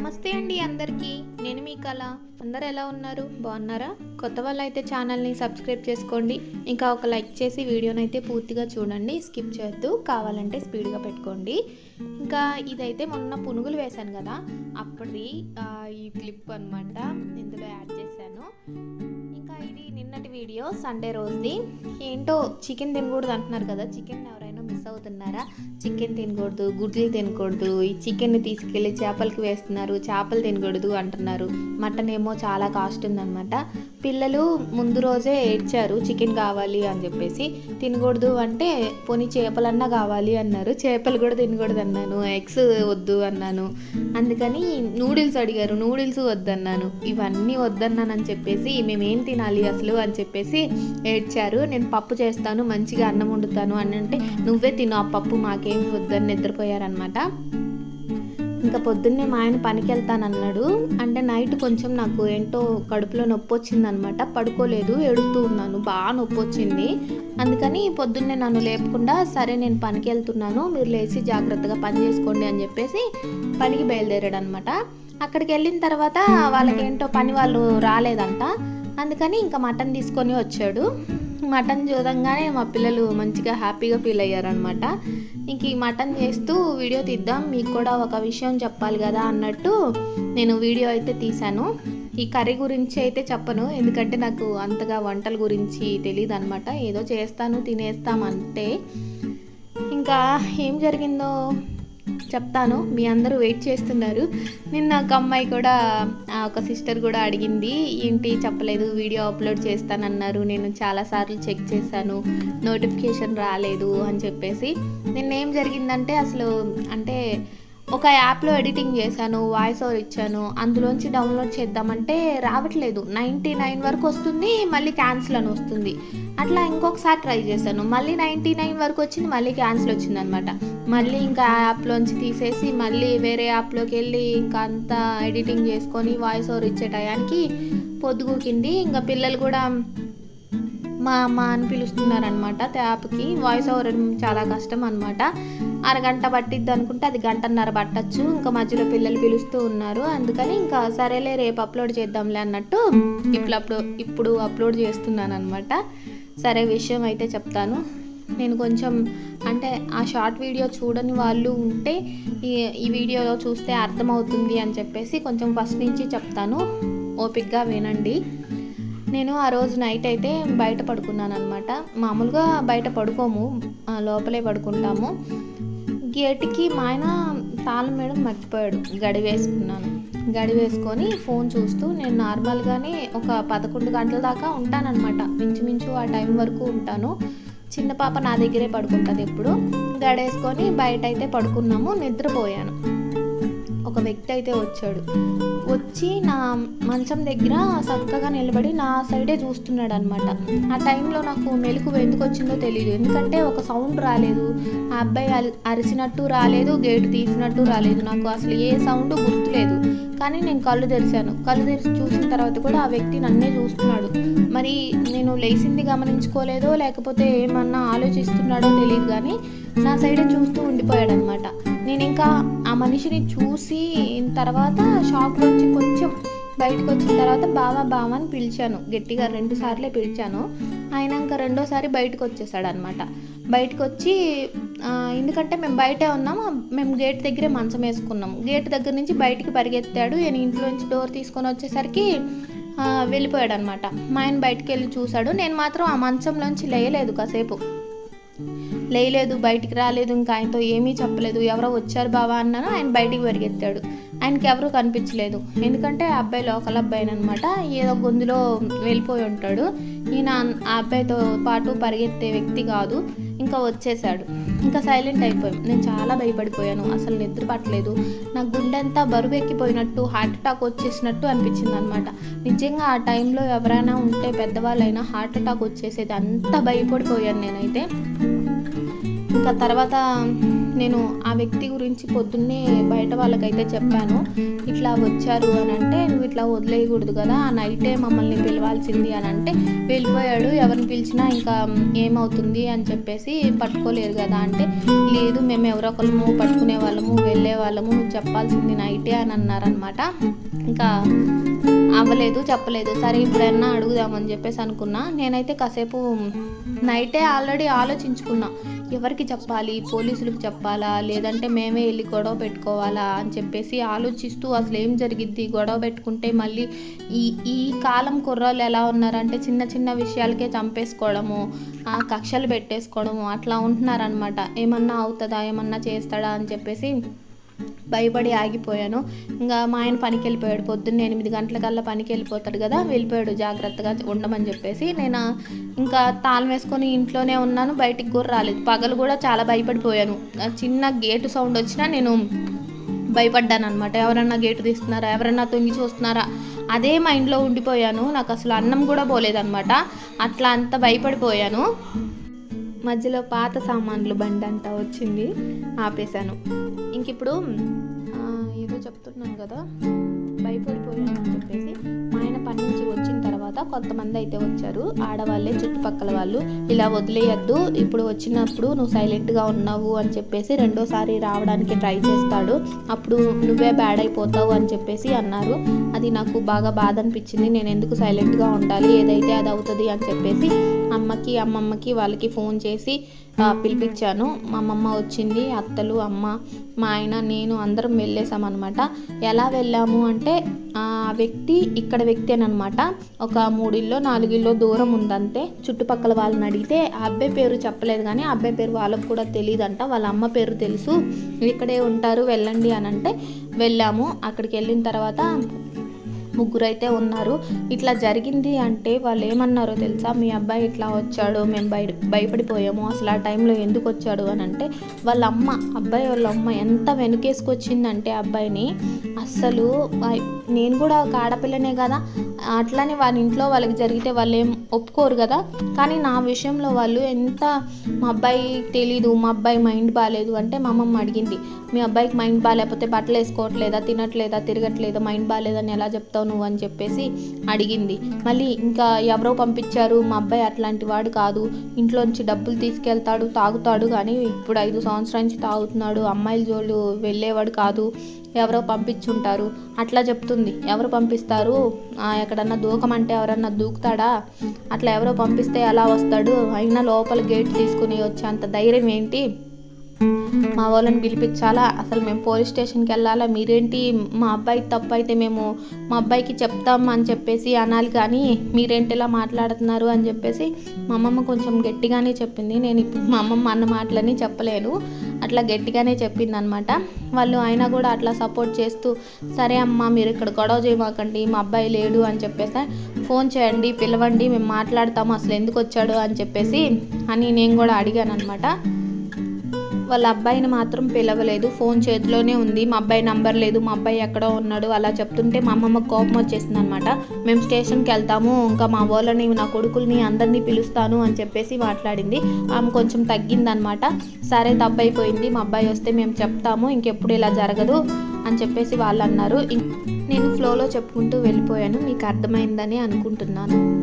నమస్తే అండి అందరికీ. నేను మీ కళ. అందరు ఎలా ఉన్నారు? బాగున్నారా? కొత్త వాళ్ళు అయితే ఛానల్ని సబ్స్క్రైబ్ చేసుకోండి. ఇంకా ఒక లైక్ చేసి వీడియోని అయితే పూర్తిగా చూడండి. స్కిప్ చేయొద్దు. కావాలంటే స్పీడ్గా పెట్టుకోండి. ఇంకా ఇదైతే మొన్న పునుగులు వేశాను కదా. అప్పటిది ఈ క్లిప్ అనమాట ఇందులో యాడ్ చేశాను. ఇంకా ఇది నిన్నటి వీడియో సండే రోజుది. ఏంటో చికెన్ తినకూడదు అంటున్నారు కదా. చికెన్ ఎవరైనా మిస్ అవుతున్నారా? చికెన్ తినకూడదు గుడ్లు తినకూడదు. ఈ చికెన్ తీసుకెళ్ళి చేపలకి వేస్తున్నారు చేపలు తినకూడదు అంటున్నారు. మటన్ ఏమో చాలా కాస్ట్ ఉందన్నమాట. పిల్లలు ముందు రోజే ఏడ్చారు చికెన్ కావాలి అని చెప్పేసి. తినకూడదు అంటే పోనీ చేపలన్నా కావాలి అన్నారు. చేపలు కూడా తినకూడదు అన్నాను. ఎగ్స్ వద్దు అన్నాను. అందుకని నూడిల్స్ అడిగారు. నూడిల్స్ వద్దన్నాను. ఇవన్నీ వద్దన్నానని చెప్పేసి మేమేం తినాలి అసలు అని చెప్పేసి ఏడ్చారు. నేను పప్పు చేస్తాను మంచిగా అన్నం వండుతాను అని అంటే నువ్వే తిను ఆ పప్పు మాకేమి వద్దని నిద్రపోయారనమాట ఇంకా పొద్దున్నే మా ఆయన పనికి వెళ్తానన్నాడు అంటే నైట్ కొంచెం నాకు ఏంటో కడుపులో నొప్పి వచ్చిందనమాట. పడుకోలేదు ఏడుస్తూ ఉన్నాను. బాగా నొప్పి వచ్చింది. అందుకని పొద్దున్నే నన్ను లేపకుండా సరే నేను పనికి వెళ్తున్నాను మీరు లేచి జాగ్రత్తగా పని చేసుకోండి అని చెప్పేసి పనికి బయలుదేరాడు అనమాట అక్కడికి వెళ్ళిన తర్వాత వాళ్ళకి ఏంటో పని వాళ్ళు రాలేదంట. అందుకని ఇంకా మటన్ తీసుకొని వచ్చాడు. మటన్ చూడంగానే మా పిల్లలు మంచిగా హ్యాపీగా ఫీల్ అయ్యారనమాట ఇంక ఈ మటన్ చేస్తూ వీడియో తీద్దాం మీకు కూడా ఒక విషయం చెప్పాలి కదా అన్నట్టు నేను వీడియో అయితే తీశాను. ఈ కర్రీ గురించి అయితే చెప్పను ఎందుకంటే నాకు అంతగా వంటల గురించి తెలియదు అనమాట ఏదో చేస్తాను తినేస్తామంటే ఇంకా ఏం జరిగిందో చెప్తాను. మీ అందరూ వెయిట్ చేస్తున్నారు. నిన్న ఒక అమ్మాయి కూడా ఆ, ఒక సిస్టర్ కూడా అడిగింది ఏంటి చెప్పలేదు వీడియో అప్లోడ్ చేస్తానన్నారు. నేను చాలాసార్లు చెక్ చేశాను నోటిఫికేషన్ రాలేదు అని చెప్పేసి. నిన్న ఏం జరిగిందంటే అసలు అంటే ఒక యాప్లో ఎడిటింగ్ చేశాను వాయిస్ ఓవర్ ఇచ్చాను. అందులోంచి డౌన్లోడ్ చేద్దామంటే రావట్లేదు. నైంటీ నైన్ వరకు వస్తుంది మళ్ళీ క్యాన్సిల్ అని వస్తుంది. అట్లా ఇంకొకసారి ట్రై చేశాను. మళ్ళీ నైంటీ నైన్ వరకు వచ్చింది మళ్ళీ క్యాన్సిల్ వచ్చింది అనమాట మళ్ళీ ఇంకా యాప్లోంచి తీసేసి మళ్ళీ వేరే యాప్లోకి వెళ్ళి ఇంకా అంతా ఎడిటింగ్ చేసుకొని వాయిస్ ఓవర్ ఇచ్చే టయానికి పొద్దుగుకింది ఇంకా పిల్లలు కూడా మా అమ్మ అని పిలుస్తున్నారనమాట యాప్కి. వాయిస్ ఓవర్ చాలా కష్టం అనమాట అరగంట పట్టిద్ది అనుకుంటే అది గంటన్నర పట్టచ్చు. ఇంకా మధ్యలో పిల్లలు పిలుస్తూ ఉన్నారు. అందుకని ఇంకా సరేలే రేపు అప్లోడ్ చేద్దాంలే అన్నట్టు ఇప్పుడు అప్లో ఇప్పుడు అప్లోడ్ చేస్తున్నాను అనమాట సరే విషయం అయితే చెప్తాను. నేను కొంచెం అంటే ఆ షార్ట్ వీడియో చూడని వాళ్ళు ఉంటే ఈ ఈ వీడియోలో చూస్తే అర్థమవుతుంది అని చెప్పేసి కొంచెం ఫస్ట్ నుంచి చెప్తాను. ఓపిక్గా వినండి. నేను ఆ రోజు నైట్ అయితే బయట పడుకున్నాను అనమాట మామూలుగా బయట పడుకోము. లోపలే పడుకుంటాము. గేట్కి మా ఆయన తాళం మేడం మర్చిపోయాడు. గడి వేసుకున్నాను. గడి వేసుకొని ఫోన్ చూస్తూ నేను నార్మల్గానే ఒక పదకొండు గంటల దాకా ఉంటానన్నమాట. మించుమించు ఆ టైం వరకు ఉంటాను. చిన్న పాప నా దగ్గరే పడుకుంటుంది ఎప్పుడు. గడేసుకొని బయట అయితే పడుకున్నాము నిద్రపోయాను. ఒక వ్యక్తి అయితే వచ్చాడు. వచ్చి నా మంచం దగ్గర చక్కగా నిలబడి నా సైడే చూస్తున్నాడు అనమాట ఆ టైంలో నాకు మెలకు ఎందుకు వచ్చిందో తెలియదు ఎందుకంటే ఒక సౌండ్ రాలేదు. ఆ అబ్బాయి అరి- అరిచినట్టు రాలేదు గేటు తీసినట్టు రాలేదు. నాకు అసలు ఏ సౌండ్ గుర్తులేదు. కానీ నేను కళ్ళు తెరిచాను. కళ్ళు తెరిచి చూసిన తర్వాత కూడా ఆ వ్యక్తి నన్నే చూస్తున్నాడు. మరి నేను లేచింది గమనించుకోలేదో లేకపోతే ఏమన్నా ఆలోచిస్తున్నాడో తెలియదు కానీ నా సైడే చూస్తూ ఉండిపోయాడు అనమాట నేను ఇంకా ఆ మనిషిని చూసి తర్వాత షాప్లోంచి కొంచెం బయటకు వచ్చిన తర్వాత బావా బావా అని పిలిచాను. గట్టిగా రెండు సార్లే పిలిచాను. ఆయన ఇంకా రెండోసారి బయటకు వచ్చేసాడు అనమాట బయటకు వచ్చి ఎందుకంటే మేము బయటే ఉన్నాము మేము గేట్ దగ్గరే మంచం వేసుకున్నాము. గేట్ దగ్గర నుంచి బయటికి పరిగెత్తాడు. నేను ఇంట్లో నుంచి డోర్ తీసుకొని వచ్చేసరికి వెళ్ళిపోయాడు అనమాట మా ఆయన బయటకు వెళ్ళి చూశాడు. నేను మాత్రం ఆ మంచంలోంచి లేయలేదు కాసేపు. లేయలేదు బయటికి రాలేదు ఇంకా ఆయనతో ఏమీ చెప్పలేదు. ఎవరో వచ్చారు బావా అన్నాను ఆయన బయటికి పరిగెత్తాడు. ఆయనకి ఎవరూ కనిపించలేదు. ఎందుకంటే ఆ అబ్బాయి లోకల్ అబ్బాయి అనమాట ఏదో గొంతులో వెళ్ళిపోయి ఉంటాడు. ఈయన ఆ అబ్బాయితో పాటు పరిగెత్తే వ్యక్తి కాదు. ఇంకా వచ్చేసాడు. ఇంకా సైలెంట్ అయిపోయాం. నేను చాలా భయపడిపోయాను. అసలు నిద్ర పట్టలేదు. నా గుండె అంతా బరువు ఎక్కిపోయినట్టు హార్ట్ అటాక్ వచ్చేసినట్టు అనిపించింది అనమాట నిజంగా ఆ టైంలో ఎవరైనా ఉంటే పెద్దవాళ్ళైనా హార్ట్ అటాక్ వచ్చేసేది అంత భయపడిపోయాను నేనైతే. ఇంకా తర్వాత నేను ఆ వ్యక్తి గురించి పొద్దున్నే బయట వాళ్ళకైతే చెప్పాను. ఇట్లా వచ్చారు అని అంటే నువ్వు ఇట్లా వదిలేయకూడదు కదా ఆ నైటే మమ్మల్ని పిలవాల్సింది అని అంటే వెళ్ళిపోయాడు. ఎవరిని పిలిచినా ఇంకా ఏమవుతుంది? అని చెప్పేసి పట్టుకోలేరు కదా అంటే లేదు మేము ఎవరో ఒకళ్ళము పట్టుకునే వాళ్ళము వెళ్ళే వాళ్ళము నువ్వు చెప్పాల్సింది నైటే అని అన్నారనమాట ఇంకా అవ్వలేదు చెప్పలేదు. సరే ఇప్పుడైనా అడుగుదామని చెప్పేసి అనుకున్నా. నేనైతే కాసేపు నైటే ఆల్రెడీ ఆలోచించుకున్నా. ఎవరికి చెప్పాలి? పోలీసులకు చెప్పాలి? లేదంటే మేమే వెళ్ళి గొడవ పెట్టుకోవాలా? అని చెప్పేసి ఆలోచిస్తూ అసలు ఏం జరిగిద్ది? గొడవ పెట్టుకుంటే మళ్ళీ ఈ ఈ కాలం కుర్రాళ్ళు ఎలా ఉన్నారంటే చిన్న చిన్న విషయాలకే చంపేసుకోవడము ఆ కక్షలు పెట్టేసుకోవడము అట్లా ఉంటున్నారనమాట ఏమన్నా అవుతుందా? ఏమన్నా చేస్తాడా? అని చెప్పేసి భయపడి ఆగిపోయాను. ఇంకా మా ఆయన పనికి వెళ్ళిపోయాడు పొద్దున్న ఎనిమిది గంటలకల్లా పనికి వెళ్ళిపోతాడు కదా వెళ్ళిపోయాడు జాగ్రత్తగా ఉండమని చెప్పేసి. నేను ఇంకా తాళం వేసుకొని ఇంట్లోనే ఉన్నాను. బయటికి కూడా రాలేదు. పగలు కూడా చాలా భయపడిపోయాను. చిన్న గేటు సౌండ్ వచ్చినా నేను భయపడ్డాను అనమాట ఎవరన్నా గేటు తీస్తున్నారా? ఎవరన్నా తొంగి చూస్తున్నారా? అదే మైండ్లో ఉండిపోయాను. నాకు అసలు అన్నం కూడా పోలేదనమాట అట్లా అంత భయపడిపోయాను. మధ్యలో పాత సామాన్లు బండి అంతా వచ్చింది. ఆపేశాను. ఇంక ఇప్పుడు ఏదో చెప్తున్నాను కదా భయపడిపోయాను అని చెప్పేసి మా ఆయన పని నుంచి వచ్చిన తర్వాత కొంతమంది అయితే వచ్చారు. ఆడవాళ్ళే చుట్టుపక్కల వాళ్ళు ఇలా వదిలేయద్దు ఇప్పుడు వచ్చినప్పుడు నువ్వు సైలెంట్గా ఉన్నావు అని చెప్పేసి రెండోసారి రావడానికి ట్రై చేస్తాడు. అప్పుడు నువ్వే బ్యాడ్ అయిపోతావు అని చెప్పేసి అన్నారు. అది నాకు బాగా బాధ అనిపించింది. నేను ఎందుకు సైలెంట్గా ఉండాలి? ఏదైతే అది అవుతుంది అని చెప్పేసి అమ్మకి అమ్మమ్మకి వాళ్ళకి ఫోన్ చేసి పిలిపించాను. మా అమ్మమ్మ వచ్చింది అత్తలు అమ్మ మా ఆయన నేను అందరం వెళ్ళేసామన్నమాట ఎలా వెళ్ళాము అంటే ఆ వ్యక్తి ఇక్కడ వ్యక్తి అని అనమాట ఒక మూడిల్లో నాలుగిల్లో దూరం ఉందంతే. చుట్టుపక్కల వాళ్ళని అడిగితే ఆ అబ్బాయి పేరు చెప్పలేదు కానీ ఆ అబ్బాయి పేరు వాళ్ళకు కూడా తెలియదంట వాళ్ళ అమ్మ పేరు తెలుసు. ఇక్కడే ఉంటారు వెళ్ళండి అని అంటే వెళ్ళాము. అక్కడికి వెళ్ళిన తర్వాత ముగ్గురు అయితే ఉన్నారు. ఇట్లా జరిగింది అంటే వాళ్ళు ఏమన్నారో తెలుసా? మీ అబ్బాయి ఇట్లా వచ్చాడు? మేము భయ భయపడిపోయాము. అసలు ఆ టైంలో ఎందుకు వచ్చాడు? అని అంటే వాళ్ళ అమ్మ అబ్బాయి వాళ్ళ అమ్మ ఎంత వెనుకేసుకొచ్చిందంటే అబ్బాయిని అస్సలు నేను కూడా ఒక ఆడపిల్లనే కదా. అట్లానే వాళ్ళ ఇంట్లో వాళ్ళకి జరిగితే వాళ్ళు ఏం ఒప్పుకోరు కదా. కానీ నా విషయంలో వాళ్ళు ఎంత మా అబ్బాయి తెలీదు మా అబ్బాయి మైండ్ బాగాలేదు అంటే మా అమ్మమ్మ అడిగింది. మీ అబ్బాయికి మైండ్ బాగాలేకపోతే బట్టలు వేసుకోవట్లేదా తినట్లేదా? తిరగట్లేదా? మైండ్ బాగాలేదని ఎలా చెప్తావు? నువ్వు అని చెప్పేసి అడిగింది. మళ్ళీ ఇంకా ఎవరో పంపించారు మా అబ్బాయి అట్లాంటి వాడు కాదు ఇంట్లోంచి డబ్బులు తీసుకెళ్తాడు తాగుతాడు కానీ ఇప్పుడు ఐదు సంవత్సరాల నుంచి తాగుతున్నాడు అమ్మాయిల జోళ్ళు వెళ్ళేవాడు కాదు ఎవరో పంపించుంటారు. అట్లా చెప్తుంది. ఎవరు పంపిస్తారు? ఎక్కడన్నా దూకమంటే ఎవరన్నా దూకుతాడా? అట్లా ఎవరో పంపిస్తే ఎలా వస్తాడు? అయినా లోపల గేట్ తీసుకుని వచ్చే అంత ధైర్యం ఏంటి? మా వాళ్ళని పిలిపించాలా? అసలు మేము పోలీస్ స్టేషన్కి వెళ్ళాలా? మీరేంటి మా అబ్బాయి తప్పు అయితే మేము మా అబ్బాయికి చెప్తాం అని చెప్పేసి అనాలి కానీ మీరేంటి ఇలా మాట్లాడుతున్నారు అని చెప్పేసి మా అమ్మమ్మ కొంచెం గట్టిగానే చెప్పింది. నేను ఇప్పుడు మా అమ్మమ్మ అన్న మాటలని చెప్పలేను. అట్లా గట్టిగానే చెప్పింది అనమాట వాళ్ళు అయినా కూడా అట్లా సపోర్ట్ చేస్తూ సరే అమ్మ మీరు ఇక్కడ గొడవ చేయమాకండి మా అబ్బాయి లేడు అని చెప్పేసి ఫోన్ చేయండి పిలవండి మేము మాట్లాడతాము అసలు ఎందుకు వచ్చాడు అని చెప్పేసి అని నేను కూడా అడిగాను అనమాట వాళ్ళ అబ్బాయిని మాత్రం పిలవలేదు. ఫోన్ చేతిలోనే ఉంది. మా అబ్బాయి నంబర్ లేదు. మా అబ్బాయి ఎక్కడో ఉన్నాడు. అలా చెప్తుంటే మా అమ్మమ్మ కోపం వచ్చేసింది అనమాట మేము స్టేషన్కి వెళ్తాము. ఇంకా మా వాళ్ళని నా కొడుకుల్ని అందరినీ పిలుస్తాను అని చెప్పేసి మాట్లాడింది. ఆమె కొంచెం తగ్గిందనమాట. సరే తప్పైపోయింది. మా అబ్బాయి వస్తే మేము చెప్తాము. ఇంకెప్పుడు ఇలా జరగదు అని చెప్పేసి వాళ్ళు అన్నారు నేను ఫ్లోలో చెప్పుకుంటూ వెళ్ళిపోయాను. మీకు అర్థమైందని అనుకుంటున్నాను.